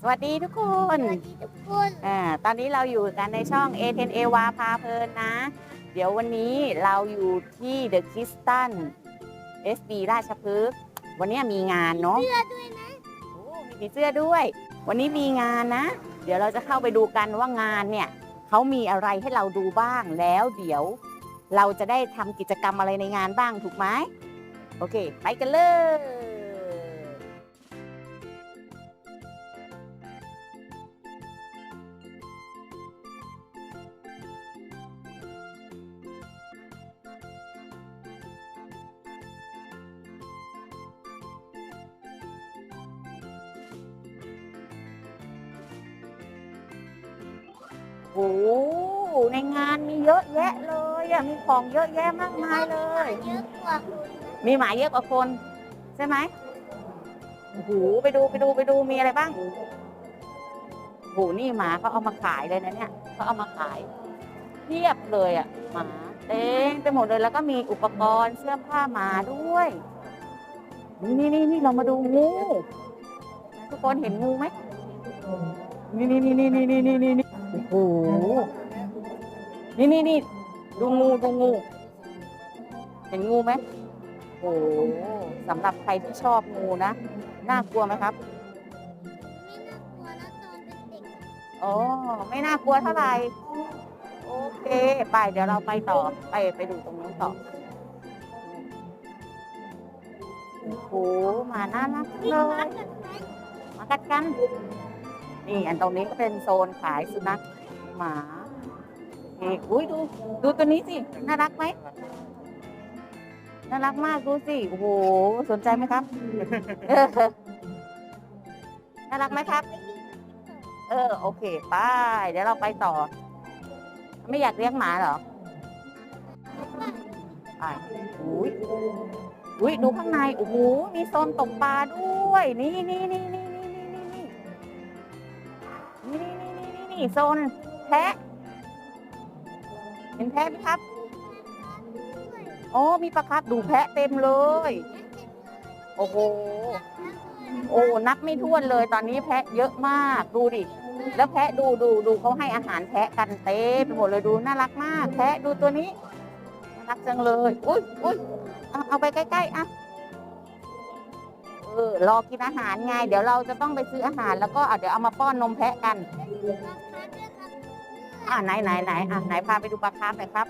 สวัสดีทุกคนสวัสดีทุกคนอ่าตอนนี้เราอยู่กันในช่อง a 1 a วาพาเพลินนะ เดี๋ยววันนี้เราอยู่ที่เดอะคิสตัน SB ราชพฤกษ์วันนี้มีงานเนาะเสื้อด้วยนะโอ้มีผีเสื้อด้วย วันนี้มีงานนะ เดี๋ยวเราจะเข้าไปดูกันว่างานเนี่ยเขามีอะไรให้เราดูบ้างแล้วเดี๋ยว เราจะได้ทำกิจกรรมอะไรในงานบ้างถูกไหมโอเค ไปกันเลย โหในงานมีเยอะแยะเลยอะมีของเยอะแยะมากมายเลย เยอะกว่าคุมีหมาเยอะกว่าคน ใช่ไหมโอ้หไปดูไปดูไปดูมีอะไรบ้างโอ้หนี่หมาเขาเอามาขายเลยนะเนี่ยเขาเอามาขายเพียบเลยอะหมาเต็มไปหมดเลยแล้วก็มีอุปกรณ์เสื้อผ้าหมาด้วย นี่นี่นี่เรามาดูงูทุกคนเห็นงูไหมนี่นี่นี่นี่นี่นี่นี่ โอ้โห นี่นี่นี่ดูงูดูงู เห็นงูไหมโอ้โหสำหรับใครที่ชอบงูนะ น่ากลัวไหมครับไม่น่ากลัวนะตอนเป็นเด็กอ๋อ ไม่น่ากลัวเท่าไหร่ โอเค ไป เดี๋ยวเราไปต่อ ไปไปดูตรงนู้นต่อ โอ้โหหมาน่ารักเลมีม้ายกับไก่มากัดกัน นี่อันตรงนี้ก็เป็นโซนขายสุนัขหมาเอกอุ้ยดูดูตัวนี้สิ น่ารักไหม น่ารักมากดูสิ โอ้โห สนใจไหมครับ น่ารักไหมครับ เออ โอเคไปเดี๋ยวเราไปต่อ ไม่อยากเลี้ยงหมาเหรอไปอุ้ยอุ้ยดูข้างใน โอ้โห มีโซนตกปลาด้วย นี่นี่นี่นี่นี่นี่ โซนแพะ เห็นแพะไหมครับอ๋อมีปลาครับดูแพะเต็มเลย โอ้โห โอ้นับไม่ถ้วนเลยตอนนี้แพะเยอะมากดูดิ แล้วแพะดูดูดูเขาให้อาหารแพะกันเต็มไปหมดเลยดูน่ารักมาก แพะดูตัวนี้น่ารักจังเลย อุ้ยอุ้ยเอาไปใกล้ๆอะ ออรอกินอาหารไง เดี๋ยวเราจะต้องไปซื้ออาหารแล้วก็อะเดี๋ยวเอามาป้อนนมแพะกัน อ่าไหนไหนไหนอะไหนพาไปดูปลาคาร์ฟหน่อยครับ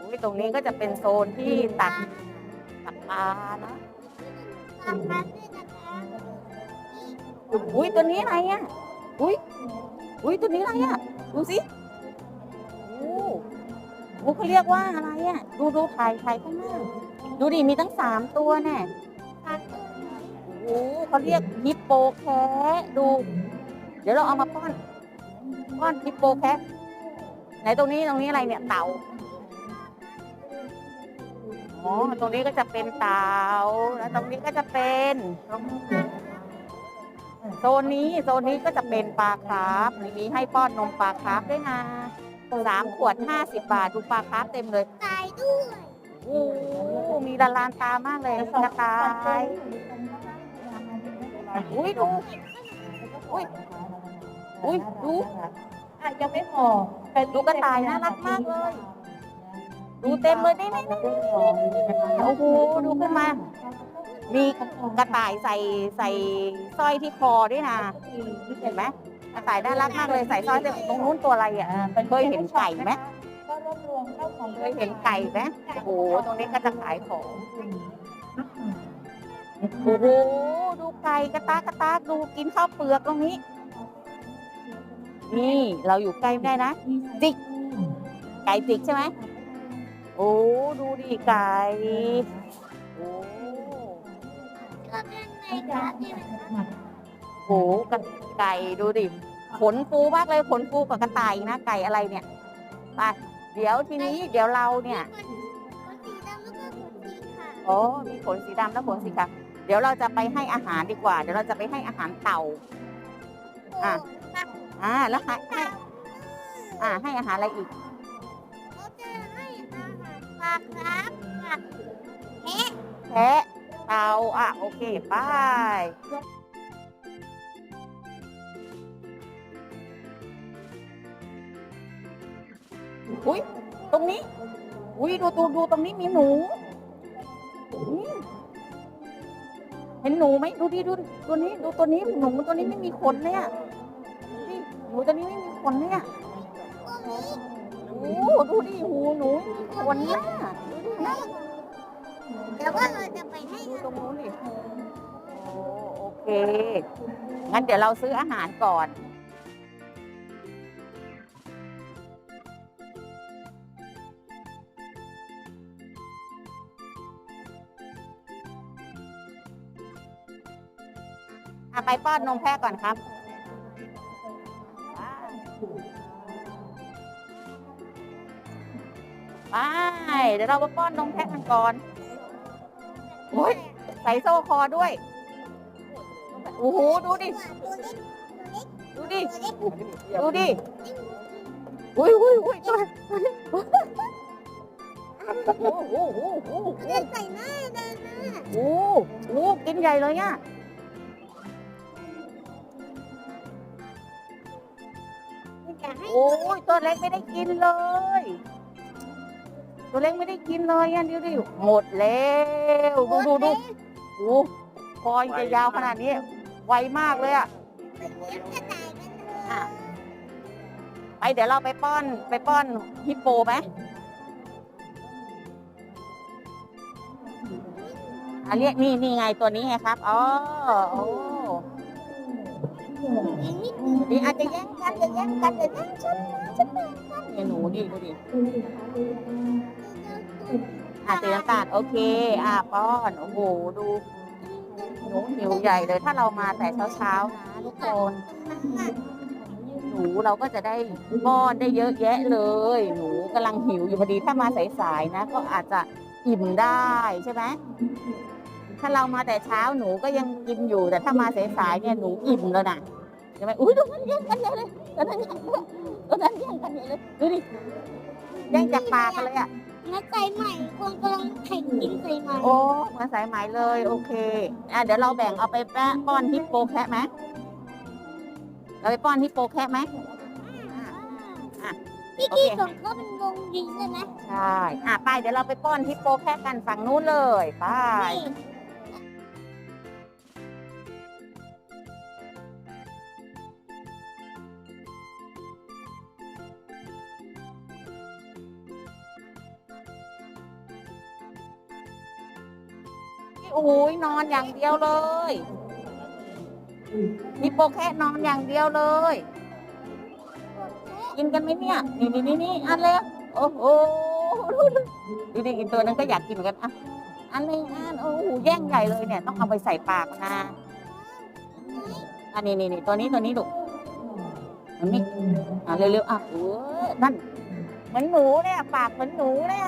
อุ้ยตรงนี้ก็จะเป็นโซนที่ตักตักปลานะอุ้ยตัวนี้อะไรอะอุ้ยอุ้ยตัวนี้อะไรอะดูสิโอ้โหเขาเรียกว่าอะไรอะดูดูถ่ายถ่ายข้างหน้าดูดิมีตั้งสามตัวแน่โอ้โห เขาเรียกฮิปโปแคะดู เดี๋ยวเราเอามาป้อนป้อนฮิปโปแคะไหนตรงนี้ตรงนี้อะไรเนี่ยเต่าอ๋อตรงนี้ก็จะเป็นเต่าแล้วตรงนี้ก็จะเป็นโซนนี้โซนนี้ก็จะเป็นปลาคราฟมีให้ป้อนนมปลาคราฟด้วยนะสามขวดห้าสิบบาทดูปลาคราฟเต็มเลยตายด้วยโอ้โหมีละลานตามากเลยกระต่าย อุ้ยดู อุ้ย อุ้ยดูอะยังไม่พอดูกระต่ายน่ารักมากเลย ดูเต็มเลยนี่นี่นี่โอ้โหดูขึ้นมา มีกระต่ายใส่ใส่สร้อยที่คอด้วยนะเห็นไหมกระต่ายน่ารักมากเลยใส่สร้อยตรงนู้นตัวอะไรอะเคยเห็นไก่ไหมก็รวบรวมเข้าของเคยเห็นไก่ไหมโอ้โหตรงนี้ก็จะขายของ โอ้โหดูไก่กระตากกระตากดูกินข้าวเปลือกตรงนี้ นี่เราอยู่ใกล้ไม่ได้นะจิก ไก่จิกใช่ไหมโอ้ดูดิไก่โอ้ก็เป็นในการที่มันโหกระไก่ดูดิขนฟูมากเลยขนฟูกว่ากระต่ายอีกนะไก่อะไรเนี่ยไปเดี๋ยวทีนี้เดี๋ยวเราเนี่ยคนสีดำแล้วก็คนสีขาว อ๋อ มีขนสีดำและขนสีขาว เดี๋ยวเราจะไปให้อาหารดีกว่า เดี๋ยวเราจะไปให้อาหารเต่า อ่าอ่า แล้วให้ให้อ่า ให้อาหารอะไรอีก เขาจะให้อาหารปลาครับกับเอ๊ะแพะเต่า อะ โอเคไปอุ้ย ตรงนี้ อุ้ย ดูดูดูตรงนี้มีหนูนี่ เห็นหนูไหมดูดิดูดิตัวนี้ดูตัวนี้หนูตัวนี้ไม่มีขนเลยอะนี่หนูตัวนี้ไม่มีขนเลยอะโอ้ดูดิหูหนูไม่มีขนเนี่ยดูดินะเดี๋ยวว่าเราจะไปให้ดูตรงนู้นดิโอ้โอเค งั้นเดี๋ยวเราซื้ออาหารก่อน ป้อนนมแพะก่อนครับไปเดี๋ยวเราไปป้อนนมแพะกันก่อนโอ้ยใส่โซ่คอด้วยโอ้โหดูดิตัวเล็กดูดิตัวเล็กดูดิอุ้ยอุ้ยอุ้ยตัวตัวนี้โอ้โหโอ้โหโอ้โหเดินใส่หน้าเดินหน้าโอ้โหกินใหญ่เลยอะจ อ้ยตัวเล็กไม่ได้กินเลย ตัวเล็กไม่ได้กินเลยอะดูดิหมดแล้วดูดูดูโอ้คอจะยาวขนาดนี้ ไวมากเลยอะเลี้ยงกระต่ายกันเถอะอะไปเดี๋ยวเราไปป้อนไปป้อนฮิปโปไหมอันเรียกนี่นี่ไงตัวนี้ไงครับ อ๋อโอีกนิดนี่อาจจะแย่งกันจะแย่งกันจะแย่งฉันนะฉันนะฉันเนี่ยหนูดิดูดิอะสีน้ำตาลโอเค อะป้อนโอ้โหดูหนูหิวใหญ่เลยถ้าเรามาแต่เช้าๆนะทุกคนหนูเราก็จะได้ป้อนได้เยอะแยะเลย หนูกำลังหิวอยู่พอดีถ้ามาสายๆนะ ก็อาจจะอิ่มได้ใช่ไหม ถ้าเรามาแต่เช้าหนูก็ยังกินอยู่ แต่ถ้ามาสายๆเนี่ยหนูอิ่มแล้วนะใช่ไหมอุ้ยตรงนั้นแย่งกันใหญ่เลยตรงนั้นแย่งกันตรงนั้นแย่งกันใหญ่เลยดูดิแย่งจากปากกันเลยอะมาใส่ใหม่คนกำลังแข่งกินใส่ใหม่โอ้เหมือนสายไหมเลยโอเคอะเดี๋ยวเราแบ่งเอาไปแปะป้อนฮิปโปแคะไหมเราไปป้อนฮิปโปแคะไหมอะพี่กี้ของเขาเป็นวงดีใช่ไหมใช่ อะไปเดี๋ยวเราไปป้อนฮิปโปแคะกันฝั่งนู้นเลยไป นี่โอ้ยนอนอย่างเดียวเลยฮิปโปแคะนอนอย่างเดียวเลย กินกันไหมเนี่ย นี่นี่นี่นี่อันเลยโอ้โหดูดิอีกตัวนึงก็อยากกินเหมือนกันอะอันนึงอันโอ้โหแย่งใหญ่เลยเนี่ย ต้องเอาไปใส่ปากนะอันนี้นี่นี่ตัวนี้ตัวนี้ลูกมันไม่อะเร็วๆอะเออนั่นเหมือนหนูเนี่ยปากเหมือนหนูเนี่ย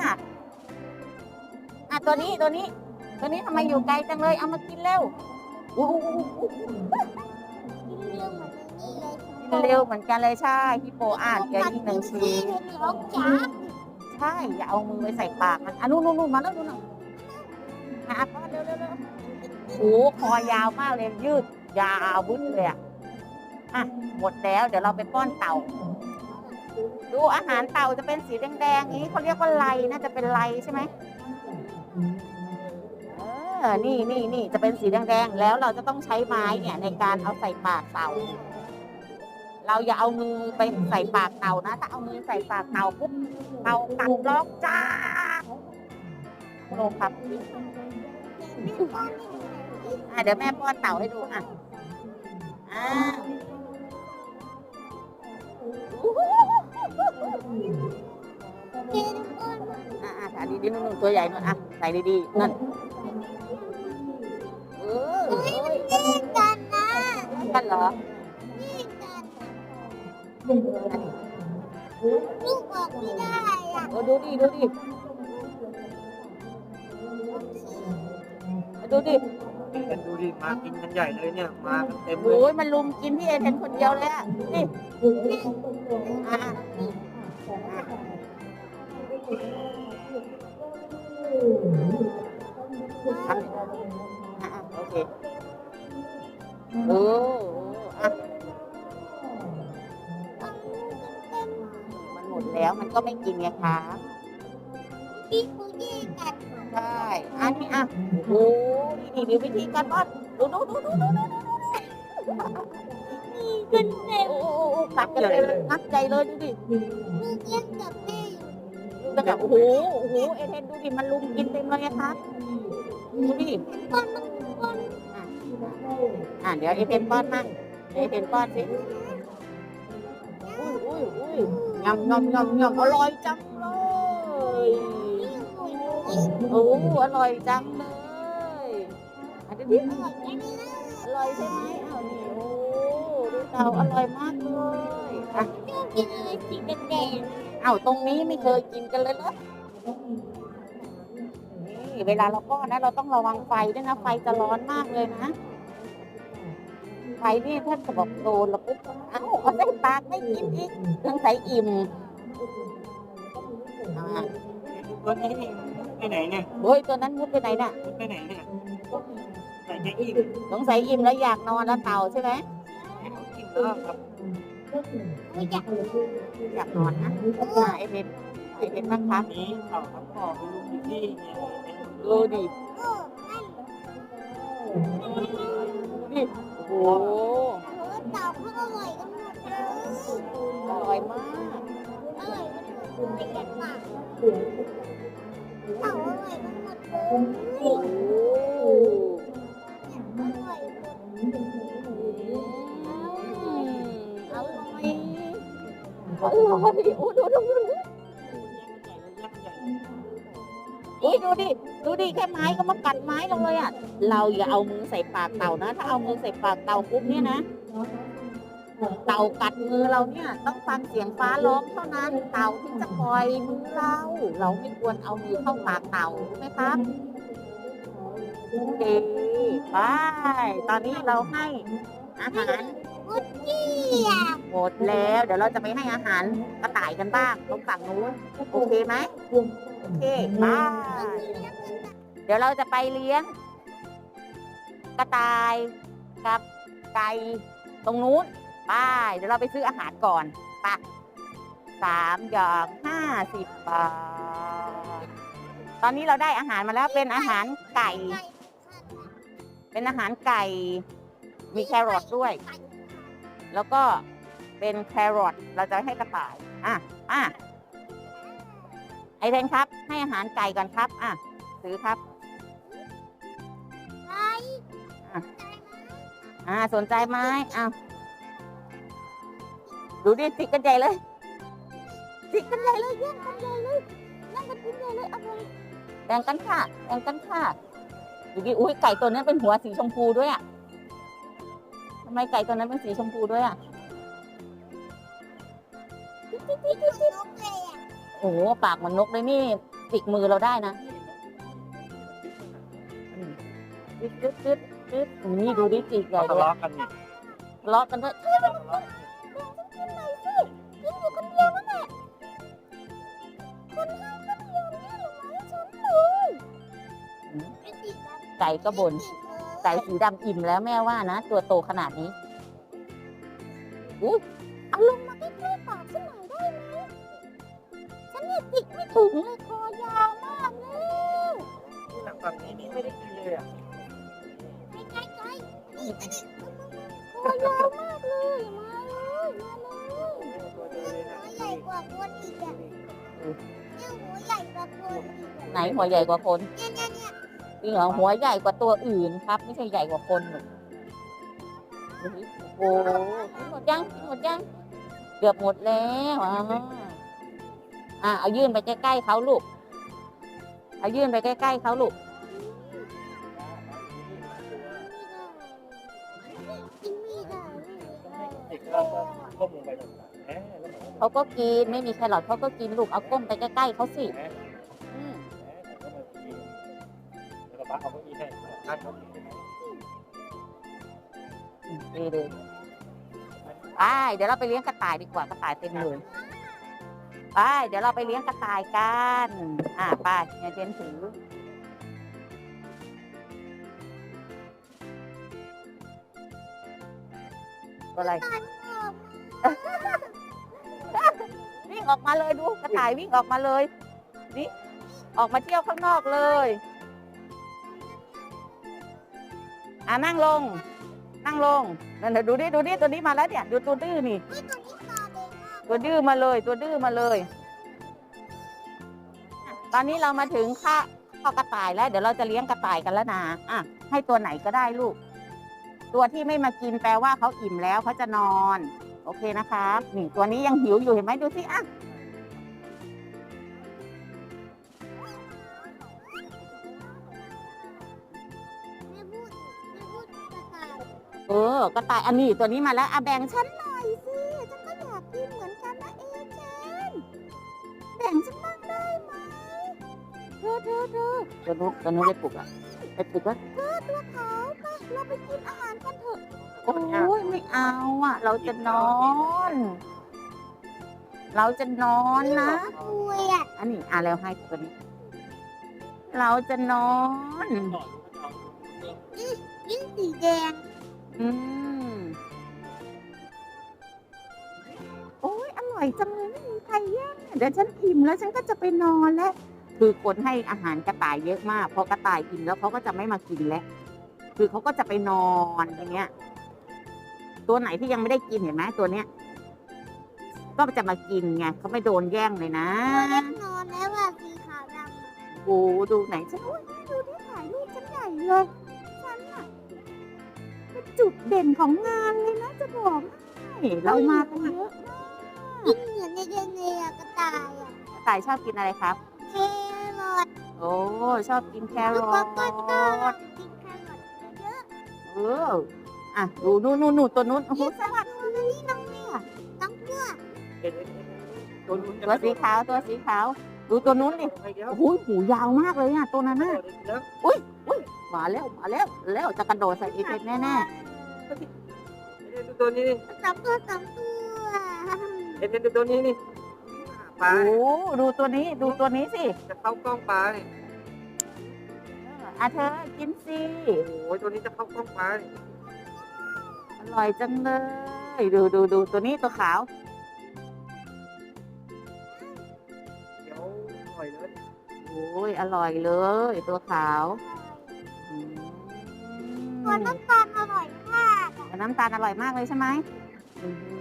อะตัวนี้ตัวนี้ ตัวนี้ทำไมอยู่ไกลจังเลย เอามากินเร็วอู้หูกินเรื่องเหมือนนี่เลยกินเร็วเหมือนกันเลยใช่ฮิปโปอ่านแกอีกหนึ่งชิ้นร้องจ้าใช่อย่าเอามือไปใส่ปากมันอะนู่นนู่นนู่นมาแล้วนู่นน่ะอะป้อนเร็วเร็วเร็วโอ้โหคอยาวมากเลยยืด ยาวบึ้นเลยอะอะหมดแล้วเดี๋ยวเราไปป้อนเต่า ดูอาหารเต่าจะเป็นสีแดงๆอย่างนี้เขาเรียกว่าไลน่าจะเป็นไลใช่ไหมเออ นี่นี่นี่จะเป็นสีแดงๆ แล้วเราจะต้องใช้ไม้เนี่ยในการเอาใส่ปากเต่า เราอย่าเอามือไปใส่ปากเต่านะ ถ้าเอามือใส่ปากเต่าปุ๊บเต่ากัดร้องจ้าลงครับอะเดี๋ยวแม่ป้อนเต่าให้ดูอะอ่าเจนก้อนอะอะถ่ายดีๆนู่นๆตัวใหญ่นู่นอะใส่ดีๆนั่น กันเหรอแย่งกันลูกออกไม่ได้อะโอ้ดูดิดูดิดูดิกันดูดิมากินกันใหญ่เลยเนี่ย มากันเต็มเลโอ้ยยมันลุมกินพี่เอเทนคนเดียวเลยอะนี่อะทำอะอะโอเค เอออะมันหมดแล้วแล้วมันก็ไม่กินไงคะพี่คุยกันใช่อันนี้อะโอ้นี่นี่วิธีการป้อนดูดูดูดูดูดูดูมีกันเต็มโอ้โอ้กัดกันเลยงับใจเลยดูดิลูกเล่นกับแม่อยู่ดูแบบโอ้โหโอ้โหเอเทนดูดิมันลุมกินเต็มเลยอะครับดูดิป้อนมัน อนอะเดี๋ยวเอเทนป้อนมั่งเอเทนป้อนสิอุ้ยอุ้ยอุ้ยยำยำยำยำอร่อยจังเลยโอ้อร่อยจังเลยอันนี้อร่อยใช่ไหมอ้าวนี่โอ้ดูเตาอร่อยมากเลยอะกินอะไรสีแดงอ้าวตรงนี้ไม่เคยกินกันเลยเหรอนี่เวลาเราป้อนนะเราต้องระวังไฟด้วยนะไฟจะร้อนมากเลยนะ ไฟนี่ถ้าจะบอกโดนแล้วปุ๊บเอ้าเอาใส่ปากไม่กินอีกเครื่องใส่อิ่มอ่าตัวนี้ไปไหนเนี่ยเฮ้ยตัวนั้นมุดไปไหนน่ะไปไหนเนี่ยไหนจะอีกสงสัยอิ่มแล้วอยากนอนแล้วเต่าใช่ไหมกินแล้วครับไม่อยากอยากนอนนะอ่าไอเพนไอเพนบ้างครับนี้เขาครับพ่อคุณลุงอยู่ที่เนี่ยดูดิ โอ้ดิโอ้โหเต่าเขาอร่อยกันหมดเลยอร่อยมาก อร่อยกันหมดไม่แก่ปากเต่าอร่อยกันหมดเลยโอ้อร่อยหมดอร่อยอร่อยโอ้ดูดูดู อุ้ยดูดิ ดูดิแค่ไม้ก็มากัดไม้เราเลยอะ เราอย่าเอามือใส่ปากเต่านะ ถ้าเอามือใส่ปากเต่าปุ๊บเนี่ยนะ เต่ากัดมือเราเนี่ย ต้องฟังเสียงฟ้าร้องเท่านั้น เต่าที่จะปล่อยมือเรา เราไม่ควรเอามือเข้าปากเต่ารู้ไหมครับโอเคไปตอนนี้เราให้อาหารหมดเกลี้ยหมดแล้ว เดี๋ยวเราจะไปให้อาหารกระต่ายกันบ้างตรงฝั่งนู้นโอเคไหม เคบาเดี๋ยวเราจะไปเลี้ยง กระต่ายกับไก่ตรงนู้นไปเดี๋ยวเราไปซื้ออาหารก่อนไปสามอย่างห้าสิบบาทตอนนี้เราได้อาหารมาแล้วเป็นอาหารไก่ เป็นอาหารไก่ มีแครอทด้วย แล้วก็เป็นแครอทเราจะให้กระต่าย อะ อะ ไอเทนครับ ให้อาหารไก่ก่อนครับอะซื้อครับไก่อ่าสนใจไหมอ้าวดูดิจิกกันใหญ่เลยจิกกันใหญ่เลยแย่งกันใหญ่เลยแย่งกันกินใหญ่เลยเอาเลยแบ่งกันค่ะแบ่งกันค่ะดูดิอุ้ยไก่ตัวนั้นเป็นหัวสีชมพูด้วยอะทำไมไก่ตัวนั้นเป็นสีชมพูด้วยอะนกเลยอะ โอ้โหปากเหมันนกเลยนี่จิกมือเราได้นะอืมจึ๊ดจึ๊ดจึ๊ดจึ๊ดนี่ดูดิจิกใหญ่เขาเลยทะเลาะกันเนี่ยทะเลาะกันด้วยกินอยู่คนเดียวนั่นแหละคนห้ามก็เดียวเนี่ยหรือไม่ฉันเลยไก่ก็บนไก่สีดำอิ่มแล้วแม่ว่านะ ตัวโตขนาดนี้อุ้ยเอาลงมา ถึงเลยคอยาวมากเลยทางฝั่งนี้นี่ไม่ได้กินเลยอะใกล้ใกล้ใกล้นี่อันนี้คอยาวมากเลยมาเลยมาเลยตัวเดียวเลยนะหัวใหญ่กว่าคนอีกอะเนี่ยหัวใหญ่กว่าคนอีกอะไหนหัวใหญ่กว่าคนเนี่ยเนี่ยเนี่ยจริงเหรอหัวใหญ่กว่าตัวอื่นครับ ไม่ใช่ใหญ่กว่าคนหรอกโอ้โหกินหมดยังกินหมดยังเกือบหมดแล้ว อ่าอะเอายื่นไปใกล้ๆเขาลูก เอายื่นไปใกล้ๆเขาลูก เด็กก็ก้มลงไปแบบแหมแล้วมันเขาก็กินไม่มีแครอทเขาก็กินลูกเอาก้มไปใกล้ๆเขาสิแหมอืมแล้วก็มากินแล้วก็บ้าเอาก้าอี้ให้นั่งเขากินดีเลยไปเดี๋ยวเราไปเลี้ยงกระต่ายดีกว่ากระต่ายเต็มเลย ไปเดี๋ยวเราไปเลี้ยงกระต่ายกันอะไปยายเจนถืออะไรวิ่งออกมาเลยดูกระต่ายวิ่งออกมาเลยนี่ออกมาเที่ยวข้างนอกเลยอะนั่งลง นั่งลงนั่นเดี๋ยวดูดิดูดิตัวนี้มาแล้วเนี่ย ดูตัวดื้อนี่ ตัวดื้อมาเลย ตัวดื้อมาเลย ตอนนี้เรามาถึงข้าข้าวกระต่ายแล้ว เดี๋ยวเราจะเลี้ยงกระต่ายกันแล้วนะอะให้ตัวไหนก็ได้ลูก ตัวที่ไม่มากินแปลว่าเขาอิ่มแล้วเขาจะนอน โอเคนะครับนี่ตัวนี้ยังหิวอยู่เห็นไหมดูสิอะแม่พูดแม่พูดกระต่ายเออกระต่ายอันนี้ตัวนี้มาแล้วอะแบ่งฉันหน่อย งฉันบ้างได้ไหมเธอเธอเธอตัวนู้นตัวนู้นได้ปลุกอะได้ปลุกแล้วเธอตัวขาวไปเราไปกินอาหารกันเถอะ โอ้ยไม่เอาอะ เราจะนอน เราจะนอนนะคุยอะอันนี้อะแล้วให้ตัวนี้ เราจะนอนยิ่งสีแดง อืม โอ้ยอร่อยจัง เดี๋ยวฉันอิ่มแล้วฉันก็จะไปนอนแล้วคือคนให้อาหารกระต่ายเยอะมากพอกระต่ายอิ่มแล้วเขาก็จะไม่มากินแล้ว คือเขาก็จะไปนอนอย่างเงี้ย ตัวไหนที่ยังไม่ได้กินเห็นไหมตัวเนี้ย ก็จะมากินไงเขาไม่โดนแย่งเลยนะตัวเล็กนอนแล้วอะสีขาวดำอะโอ้ดูไหนฉันโอ้ยดูที่ถ่ายรูปฉันใหญ่เลยฉันอะเป็นจุดเด่นของงานเลยนะจะบอกให้เรามากันเยอะมาก กินเหมือนในเดนเนียกระต่ายอะกระต่ายชอบกินอะไรครับ แครอทโอ้ชอบกินแคแล้วรอก็ทก็ก็กินแครอทเยอะเอออะดูนู่นนู่นนู่นตัวนู้นโอ้โหสวัสดีตัวนี้น้องเนี่ยน้องเพื่อเห็นไหมตัวนู้นจะตัวสีขาวตัวสีขาว ดูตัวนู้นดิไปเดี๋ยวโอ้โหหูยาวมากเลยอะตัวนั้นน่ะเดี๋ยวมาแล้วมาแล้วแล้วจะกระโดดใส่เอเแน่เดี๋ยวดูตัวนี้นี่สามตัวสามตัว เห็นดูตัวนี้นี่ปๆลาโอ้โหดูตัวนี้ดูตัวนี้สิจะเข้ากล้องปลาเนี่ยอะเธอกินสิโอ้ยตัวนี้จะเข้ากล้องปลาเนี่ยอร่อยจังเลยดูดูดูตัวนี้ตัวขาวเดี๋ยวปล่อยเลยโอ้ยอร่อยเลย ตัวขาวอืมตัวน้ำตาลอร่อยมากอะแต่น้ำตาลอร่อยมากเลยใช่ไหมอืม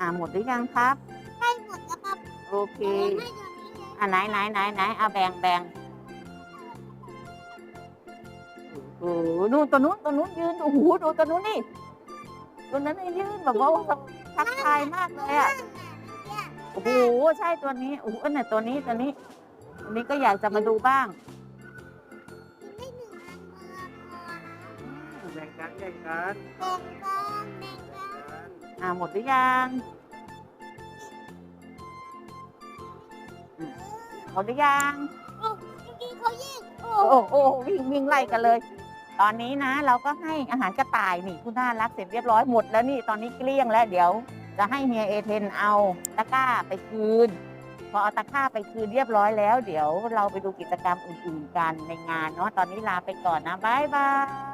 อ่าหมดหรือยังครับ ใกล้หมดแล้วครับโอเคให้เดี๋ยวนี้เลยอะไหนไหนไหนไหนเอาแบ่งแบ่งโอ้โหดูตัวนู้นตัวนู้นยืนโอ้โหดูตัวนู้นนี่ตัวนั้นนี่ยืนแบบว่าทักทายมากเลยอะโอ้โหใช่ตัวนี้โอ้โหอันไหนตัวนี้ตัวนี้อันนี้ก็อยากจะมาดูบ้างกินได้หนึ่งอันเมื่อพอนะแบ่งกันแบ่งกัน แบ่งกันแบ่งกัน อ่าหมดหรือยังอืมหมดหรือยัง โอ้จริงๆเขาแยกโอ้โอ้โอ้วิ่งวิ่งไล่กันเลย ตอนนี้นะ เราก็ให้อาหารกระต่ายนี่คุณน่ารักเสร็จเรียบร้อยหมดแล้วนี่ตอนนี้เกลี้ยงแล้วเดี๋ยว จะให้เฮียเอเทนเอาตะกร้าไปคืน พอเอาตะกร้าไปคืนเรียบร้อยแล้ว เดี๋ยวเราไปดูกิจกรรมอื่นๆกันในงานเนาะตอนนี้ลาไปก่อนนะบ๊ายบาย